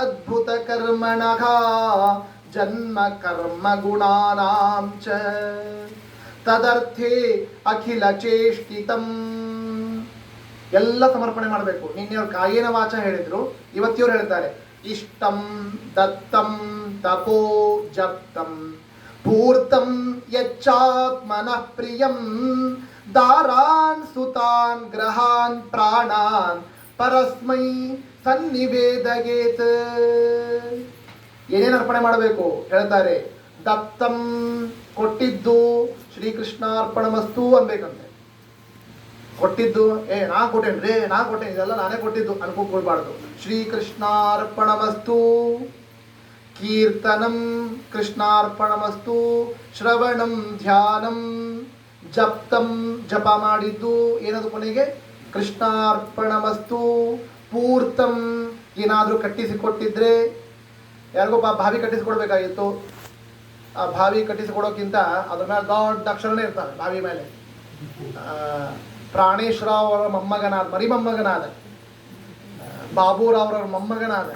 ಅದ್ಭುತ ಕರ್ಮಣಃ, ಜನ್ಮ ಕರ್ಮ ಗುಣಾನಾಂ ಚ. ತದರ್ಥೇ ಅಖಿಲ ಚೇಷ್ಟಿತಂ. ಎಲ್ಲ ಸಮರ್ಪಣೆ ಮಾಡಬೇಕು. ನಿನ್ನೆ ಅವ್ರು ಕಾಯೇನ ವಾಚ ಹೇಳಿದ್ರು. ಇವತ್ತಿವ್ರು ಹೇಳ್ತಾರೆ, ಇಷ್ಟಂ ದತ್ತಂ ತಪೋ ಜಪ್ತಂ. ಪೂರ್ತಂ ಯಚ್ಚಾತ್ಮನ ಪ್ರಿಯಂ. ದಾರಾನ್ ಸುತಾನ್ ಗ್ರಹಾನ್ ಪ್ರಾಣಾನ್. ಪರಸ್ಮೈ ಸನ್ನಿವೇದಗೇತ್. ಏನೇನು ಅರ್ಪಣೆ ಮಾಡಬೇಕು? ಹೇಳ್ತಾರೆ, ದತ್ತಂ ಕೊಟ್ಟಿದ್ದು ಶ್ರೀಕೃಷ್ಣಾರ್ಪಣಮಸ್ತು ಅನ್ಬೇಕಂತೆ ಕೊಟ್ಟಿದ್ದು, ಏ, ನಾ ಕೊಟ್ಟೇನ್ರಿ ನಾ ಕೊಟ್ಟೆ ಇದೆಲ್ಲ ನಾನೇ ಕೊಟ್ಟಿದ್ದು ಅನ್ಕೊಳ್ಬಾರ್ದು. ಶ್ರೀಕೃಷ್ಣಾರ್ಪಣಮಸ್ತು, ಕೀರ್ತನಂ ಕೃಷ್ಣಾರ್ಪಣಮಸ್ತು, ಶ್ರವಣಂ ಧ್ಯಾನಂ, ಜಪ್ತಂ ಜಪ ಮಾಡಿದ್ದು, ಏನದು ಕೊನೆಗೆ? ಕೃಷ್ಣಾರ್ಪಣಮಸ್ತು ಪೂರ್ತಂ ಏನಾದರೂ ಕಟ್ಟಿಸಿ ಕೊಟ್ಟಿದ್ರೆ ಯಾರಿಗೋ ಬಾ ಭಾವಿ ಕಟ್ಟಿಸಿಕೊಡ್ಬೇಕಾಗಿತ್ತು. ಆ ಬಾವಿ ಕಟ್ಟಿಸಿಕೊಡೋಕ್ಕಿಂತ ಅದ್ರ ಮೇಲೆ ದೊಡ್ಡ ಅಕ್ಷರನೇ ಇರ್ತಾರೆ ಬಾವಿ ಮೇಲೆ. ಆ, ಪ್ರಾಣೇಶ್ವರಾವ್ ಅವರ ಮೊಮ್ಮಗನಾದ ಮರಿ ಮೊಮ್ಮಗನಾದ ಆ, ಬಾಬುರಾವ್ ಅವರ ಮೊಮ್ಮಗನಾದ